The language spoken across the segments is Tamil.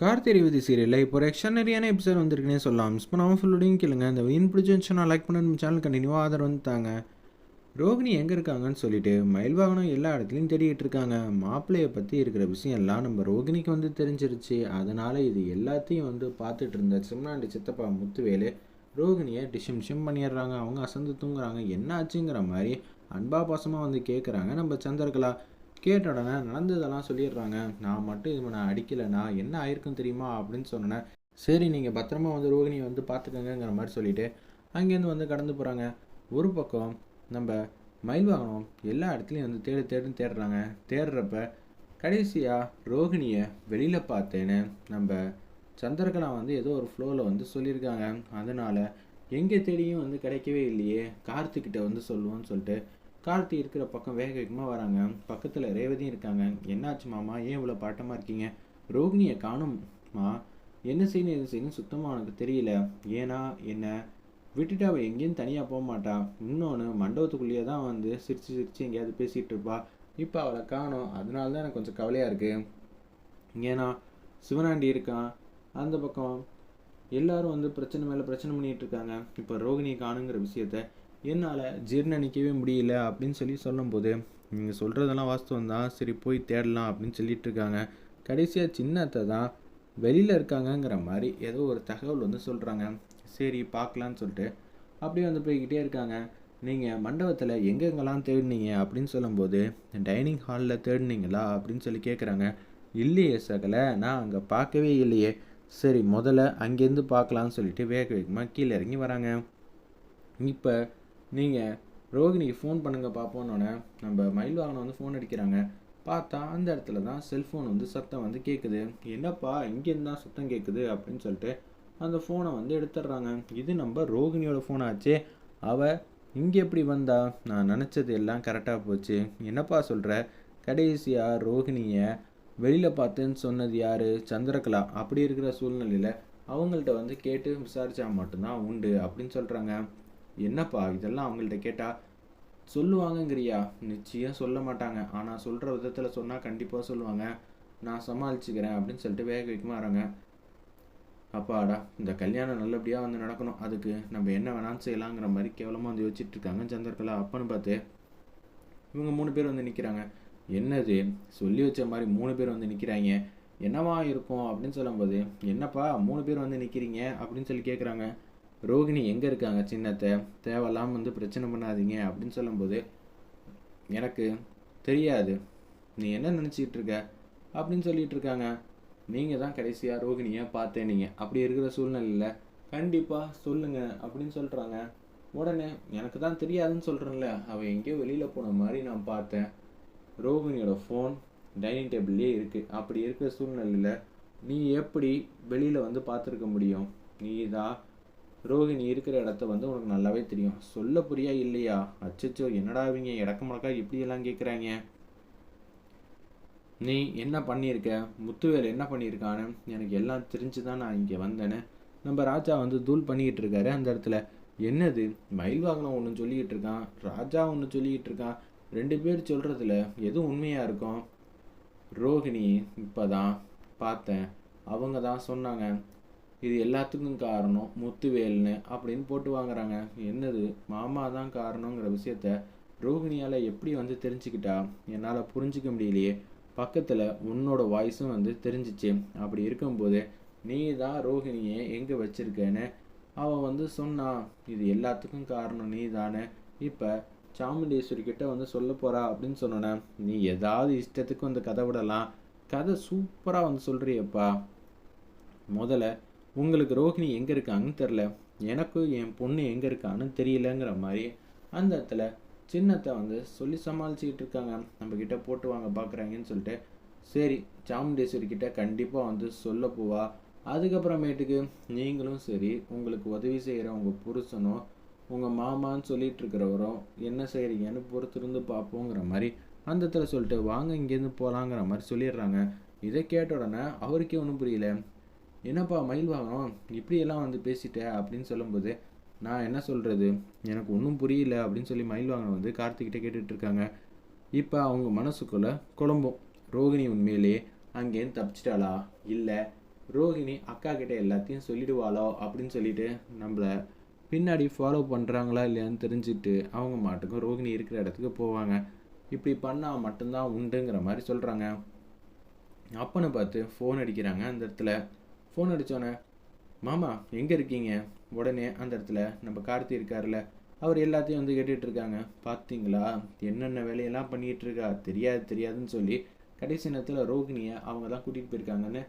கார்த்திரிவதி சீரியலில் இப்போ ஒரு எக்ஸ்ட்ரானரியான எபிசோட் வந்திருக்குன்னே சொல்லலாம். மிஸ் பண்ணாமல் ஃபுல்லோடையும் கேளுங்க. இந்த வீண் பிடிச்சிருந்துச்சுன்னா லைக் பண்ண நம்ம சேனல் கண்டினியூவாக ஆதரவு வந்துட்டாங்க ரோகிணி எங்கே இருக்காங்கன்னு சொல்லிட்டு மயில் வாகனம் எல்லா இடத்துலையும் தேடிக்கிட்டு இருக்காங்க. மாப்பிள்ளையை பற்றி இருக்கிற விஷயம் எல்லாம் நம்ம ரோகிணிக்கு வந்து தெரிஞ்சிருச்சு. அதனால் இது எல்லாத்தையும் வந்து பார்த்துட்டு இருந்த சிம்னாண்டி சித்தப்பா முத்துவேலு ரோகிணியை டிஷிம் ஷிம் பண்ணிடுறாங்க. அவங்க அசந்து தூங்குறாங்க. என்ன ஆச்சுங்கிற மாதிரி அன்பா பாசமாக வந்து கேட்குறாங்க நம்ம சந்திரகலா. கேட்ட உடனே நடந்ததெல்லாம் சொல்லிடுறாங்க. நான் மட்டும் இவனை அடிக்கலைண்ணா என்ன ஆயிருக்கும் தெரியுமா அப்படின்னு சொன்னேன் சரி நீங்கள் பத்திரமா வந்து ரோகிணியை வந்து பார்த்துக்கங்கங்கிற மாதிரி சொல்லிட்டு அங்கேருந்து வந்து கடந்து போகிறாங்க ஒரு பக்கம் நம்ம மயில் வாகனம் எல்லா இடத்துலையும் வந்து தேடு தேடுன்னு தேடுறாங்க. தேடுறப்ப கடைசியாக ரோகிணியை வெளியில் பார்த்தேன்னு நம்ம சந்திரகலா வந்து ஏதோ ஒரு ஃப்ளோவில் வந்து சொல்லியிருக்காங்க. அதனால் எங்கே தேடியும் வந்து கிடைக்கவே இல்லையே. கார்த்திக்கிட்ட வந்து சொல்லுவோன்னு சொல்லிட்டு கார்த்தி இருக்கிற பக்கம் வேக வேகமாக வராங்க. பக்கத்தில் ரேவதியும் இருக்காங்க. என்னாச்சு மாமா? ஏன் இவ்வளோ பாட்டமாக இருக்கீங்க? ரோகிணியை காணும்மா என்ன செய்யணும் எது செய்யணும் சுத்தமாக உனக்கு தெரியல. ஏன்னா என்ன? விட்டுட்டு அவள் எங்கேயும் தனியாக போக மாட்டா. இன்னொன்று மண்டபத்துக்குள்ளேயே தான் வந்து சிரித்து சிரித்து எங்கேயாவது பேசிகிட்டு இருப்பா. இப்போ அவளை காணும். அதனால தான் எனக்கு கொஞ்சம் கவலையாக இருக்குது ஏன்னா சிவனாண்டி இருக்கான். அந்த பக்கம் எல்லாரும் வந்து பிரச்சனை மேலே பிரச்சனை பண்ணிகிட்டு இருக்காங்க. இப்போ ரோகிணியை காணுங்கிற விஷயத்த என்னால் ஜீர்ணிக்கவே முடியல அப்படின்னு சொல்லி சொல்லும்போது நீங்கள் சொல்கிறதெல்லாம் வாஸ்தவம் தான் சரி போய் தேடலாம் அப்படின்னு சொல்லிட்டு இருக்காங்க. கடைசியாக சின்னத்தை தான் வெளியில் இருக்காங்கங்கிற மாதிரி ஏதோ ஒரு தகவல் வந்து சொல்கிறாங்க சரி பார்க்கலான்னு சொல்லிட்டு அப்படியே வந்து போய்கிட்டே இருக்காங்க. நீங்கள் மண்டபத்தில் எங்கெங்கெல்லாம் தேடினீங்க அப்படின்னு சொல்லும்போது டைனிங் ஹாலில் தேடினீங்களா அப்படின்னு சொல்லி கேட்குறாங்க இல்லையே சகலை நான் அங்கே பார்க்கவே இல்லையே. சரி முதல்ல அங்கேருந்து பார்க்கலான்னு சொல்லிட்டு வேக வேகமாக கீழே இறங்கி வராங்க. இப்போ நீங்கள் ரோகிணிக்கு ஃபோன் பண்ணுங்கள் பார்ப்போன்னொன்னே நம்ம மயில் வாகனம் வந்து ஃபோன் அடிக்கிறாங்க. பார்த்தா அந்த இடத்துல தான் செல்ஃபோன் வந்து சத்தம் வந்து கேட்குது என்னப்பா இங்கேருந்து தான் சத்தம் கேட்குது அப்படின்னு சொல்லிட்டு அந்த ஃபோனை வந்து எடுத்துடுறாங்க. இது நம்ம ரோகிணியோட ஃபோன் ஆச்சு. அவள் இங்கே எப்படி வந்தா? நான் நினச்சது எல்லாம் கரெக்டாக போச்சு. என்னப்பா சொல்கிற கடைசியாக ரோகிணியை வெளியில் பார்த்துன்னு சொன்னது யார்? சந்திரகலா. அப்படி இருக்கிற சூழ்நிலையில் அவங்கள்ட்ட வந்து கேட்டு விசாரித்தா மட்டும்தான் உண்டு அப்படின்னு சொல்கிறாங்க என்னப்பா இதெல்லாம் அவங்கள்ட்ட கேட்டால் சொல்லுவாங்கங்கிறியா? நிச்சயம் சொல்ல மாட்டாங்க. ஆனால் சொல்கிற விதத்தில் சொன்னால் கண்டிப்பாக சொல்லுவாங்க. நான் சமாளிச்சுக்கிறேன் அப்படின்னு சொல்லிட்டு வேக வேகமாக வராங்க அப்பாடா இந்த கல்யாணம் நல்லபடியாக வந்து நடக்கணும். அதுக்கு நம்ம என்ன வேணாலும் செய்யலாங்கிற மாதிரி கேவலமாக வந்து யோசிச்சுட்டு இருக்காங்க சந்திரகலா. அப்பன்னு பார்த்து இவங்க மூணு பேர் வந்து நிற்கிறாங்க என்னது? சொல்லி வச்ச மாதிரி மூணு பேர் வந்து நிற்கிறாங்க என்னவா இருக்கும் அப்படின்னு சொல்லும்போது என்னப்பா மூணு பேர் வந்து நிற்கிறீங்க அப்படின்னு சொல்லி கேட்குறாங்க ரோகிணி எங்கே இருக்காங்க சின்னத்தை? தேவையில்லாமல் வந்து பிரச்சனை பண்ணாதீங்க அப்படின்னு சொல்லும்போது எனக்கு தெரியாது. நீ என்ன நினச்சிக்கிட்டு இருக்க? அப்படின்னு சொல்லிட்டு இருக்காங்க. நீங்கள் தான் கடைசியாக ரோகிணியை பார்த்தேனீங்க அப்படி இருக்கிற சூழ்நிலையில் கண்டிப்பாக சொல்லுங்கள் அப்படின்னு சொல்கிறாங்க உடனே எனக்கு தான் தெரியாதுன்னு சொல்கிறேன்ல அவன் எங்கேயோ வெளியில் போன மாதிரி நான் பார்த்தேன். ரோகிணியோட ஃபோன் டைனிங் டேபிள்லேயே இருக்குது அப்படி இருக்கிற சூழ்நிலையில் நீ எப்படி வெளியில் வந்து பார்த்துருக்க முடியும்? நீ தான் ரோகிணி இருக்கிற இடத்த வந்து உனக்கு நல்லாவே தெரியும். சொல்ல புரியா இல்லையா? அச்சச்சோ என்னடா இவங்க? இடக்க முடக்கா இப்படியெல்லாம் கேட்குறாங்க நீ என்ன பண்ணியிருக்க? முத்துவேல் என்ன பண்ணியிருக்கான்னு எனக்கு எல்லாம் தெரிஞ்சு தான் நான் இங்கே வந்தேன்னு நம்ம ராஜா வந்து தூள் பண்ணிக்கிட்டு இருக்காரு அந்த இடத்துல. என்னது? மயில் வாகனம் ஒன்று சொல்லிக்கிட்டு இருக்கான். ராஜா ஒன்று சொல்லிக்கிட்டு இருக்கான். ரெண்டு பேர் சொல்கிறதுல எது உண்மையாக இருக்கும்? ரோகிணி இப்போ தான் பார்த்தேன். அவங்க தான் சொன்னாங்க. இது எல்லாத்துக்கும் காரணம் முத்துவேல்னு அப்படின்னு போட்டு வாங்குறாங்க. என்னது? மாமா தான் காரணங்கிற விஷயத்த ரோகிணியால் எப்படி வந்து தெரிஞ்சுக்கிட்டா? என்னால் புரிஞ்சிக்க முடியலையே. பக்கத்தில் உன்னோட வாய்ஸும் வந்து தெரிஞ்சிச்சு. அப்படி இருக்கும்போது நீ தான் ரோஹிணியை எங்கே வச்சிருக்கேன்னு அவன் வந்து சொன்னான் இது எல்லாத்துக்கும் காரணம் நீ தானே இப்போ சாமுண்டீஸ்வரி கிட்ட வந்து சொல்ல போகிறா அப்படின்னு சொன்னோன்னே நீ ஏதாவது இஷ்டத்துக்கு வந்து கதை விடலாம். கதை சூப்பராக வந்து சொல்கிறியப்பா முதல்ல உங்களுக்கு ரோஹிணி எங்கே இருக்காங்கன்னு தெரில எனக்கும் என் பொண்ணு எங்கே இருக்கான்னு தெரியலங்கிற மாதிரி அந்த இடத்துல சின்னத்தை வந்து சொல்லி சமாளிச்சுக்கிட்டு இருக்காங்க. நம்ம கிட்ட போட்டு வாங்க பார்க்குறாங்கன்னு சொல்லிட்டு சரி சாமுண்டேஸ்வரி கிட்ட கண்டிப்பாக வந்து சொல்ல போவா. அதுக்கப்புறமேட்டுக்கு நீங்களும் சரி உங்களுக்கு உதவி செய்கிற உங்கள் புருஷனும் உங்கள் மாமான்னு சொல்லிட்டு இருக்கிறவரும் என்ன செய்கிறீங்கன்னு பொறுத்திருந்து பார்ப்போங்கிற மாதிரி அந்த இடத்துல சொல்லிட்டு வாங்க இங்கேருந்து போகலாங்கிற மாதிரி சொல்லிடுறாங்க. இதை கேட்ட உடனே அவருக்கே ஒன்றும் புரியல. என்னப்பா மயில் வாகனம்? இப்படியெல்லாம் வந்து பேசிட்ட அப்படின்னு சொல்லும்போது நான் என்ன சொல்கிறது எனக்கு ஒன்றும் புரியல அப்படின்னு சொல்லி மயில் வாகனம் வந்து கார்த்திக்கிட்ட கேட்டுட்ருக்காங்க. இப்போ அவங்க மனசுக்குள்ளே குழம்பும். ரோகிணி உண்மையிலேயே அங்கேருந்து தப்பிச்சிட்டாளா? இல்லை ரோகிணி அக்கா கிட்டே எல்லாத்தையும் சொல்லிடுவாளோ? அப்படின்னு சொல்லிட்டு நம்மள பின்னாடி ஃபாலோ பண்ணுறாங்களா இல்லையான்னு தெரிஞ்சுட்டு அவங்க மாட்டுக்கும் ரோகிணி இருக்கிற இடத்துக்கு போவாங்க. இப்படி பண்ணால் மட்டும்தான் உண்டுங்கிற மாதிரி சொல்கிறாங்க அப்பன்னு பார்த்து ஃபோன் அடிக்கிறாங்க அந்த இடத்துல. ஃபோன் அடித்தோன்னே மாமா எங்கே இருக்கீங்க? உடனே அந்த இடத்துல நம்ம கார்த்தி இருக்கார்ல அவர் எல்லாத்தையும் வந்து கேட்டுட்டு இருக்காங்க. பார்த்தீங்களா என்னென்ன வேலையெல்லாம் பண்ணிகிட்டு இருக்கா தெரியாது தெரியாதுன்னு சொல்லி கடைசி நேரத்தில் ரோகிணியை அவங்க தான் கூட்டிகிட்டு போயிருக்காங்கன்னு.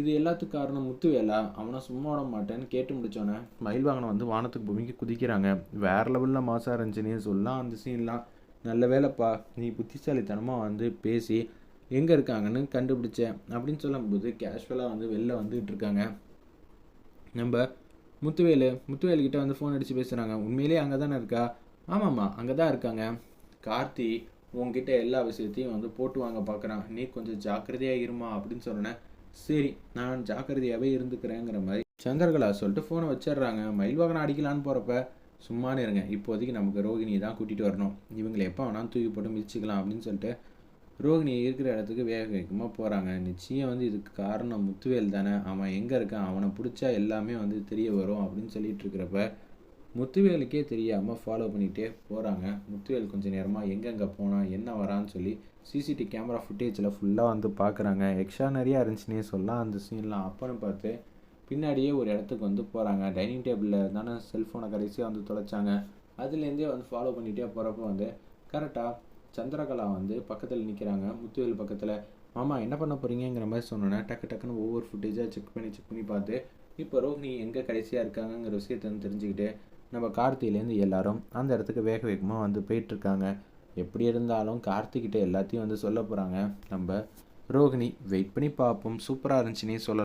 இது எல்லாத்துக்கும் காரணம் முத்துவேலா அவனை சும்மா விட மாட்டேன்னு கேட்டு முடிச்சோன்னே மயில் வாகனம் வந்து வானத்துக்கு பூமிக்கு குதிக்கிறாங்க. வேற லெவலில் மாசாக இருந்துச்சுன்னு சொல்லலாம். அந்த சீன்லாம் நல்ல வேலைப்பா. நீ புத்திசாலித்தனமாக வந்து பேசி எங்கே இருக்காங்கன்னு கண்டுபிடிச்சேன் அப்படின்னு சொல்லும்போது கேஷுவலாக வந்து வெளில வந்துகிட்டு இருக்காங்க. நம்ம முத்துவேலு முத்துவேலுக்கிட்ட வந்து ஃபோன் அடித்து பேசுகிறாங்க உண்மையிலேயே அங்கே தானே இருக்கா? ஆமாம்மா அங்கே தான் இருக்காங்க. கார்த்தி உங்ககிட்ட எல்லா விஷயத்தையும் வந்து போட்டு வாங்க பார்க்குறான் நீ கொஞ்சம் ஜாக்கிரதையாக இருமா அப்படின்னு சொன்னேன் சரி நான் ஜாக்கிரதையாகவே இருந்துக்கிறேங்கிற மாதிரி சந்திரகலா சொல்லிட்டு ஃபோனை வச்சிடுறாங்க. மயில் வாகனம் அடிக்கலான்னு போகிறப்ப சும்மானே இருங்க. இப்போதைக்கு நமக்கு ரோகிணியை தான் கூட்டிகிட்டு வரணும். இவங்களை எப்போ வேணாலும் தூக்கி போட்டு மிதிச்சுக்கலாம் அப்படின்னு சொல்லிட்டு ரோகிணி இருக்கிற இடத்துக்கு வேக வேகமாக போகிறாங்க நிச்சயம் வந்து இதுக்கு காரணம் முத்துவேல் தானே. அவன் எங்கே இருக்கான்? அவனை பிடிச்சா எல்லாமே வந்து தெரிய வரும் அப்படின்னு சொல்லிட்டு இருக்கிறப்ப முத்துவேலுக்கே தெரியாமல் ஃபாலோ பண்ணிகிட்டே போகிறாங்க முத்துவேல் கொஞ்சம் நேரமாக எங்கெங்கே போனான் என்ன வரான்னு சொல்லி சிசிடிவி கேமரா ஃபுட்டேஜில் ஃபுல்லாக வந்து பார்க்குறாங்க எக்ஸ்ட்ரா நிறையா இருந்துச்சுன்னே சொல்லலாம். அந்த சீன்லாம் அப்பன்னு பார்த்து பின்னாடியே ஒரு இடத்துக்கு வந்து போகிறாங்க டைனிங் டேபிளில் தானே செல்ஃபோனை கடைசியாக வந்து தொலைச்சாங்க. அதுலேருந்தே வந்து ஃபாலோ பண்ணிகிட்டே போகிறப்ப வந்து கரெக்டாக சந்திரகலா வந்து பக்கத்தில் நிற்கிறாங்க முத்துவேல் பக்கத்தில் மாமா என்ன பண்ண போகிறீங்கிற மாதிரி சொன்னோன்னே டக்கு டக்குன்னு ஒவ்வொரு ஃபுட்டேஜாக செக் பண்ணி செக் பண்ணி பார்த்து இப்போ ரோஹிணி எங்கே கடைசியாக இருக்காங்கங்கிற விஷயத்தை வந்து தெரிஞ்சுக்கிட்டு நம்ம கார்த்திலேருந்து எல்லாரும் அந்த இடத்துக்கு வேக வேகமாக வந்து போயிட்டுருக்காங்க. எப்படி இருந்தாலும் கார்த்திகிட்ட எல்லாத்தையும் வந்து சொல்ல போகிறாங்க நம்ம ரோகிணி வெயிட் பண்ணி பார்ப்போம். சூப்பராக இருந்துச்சுன்னே சொல்ல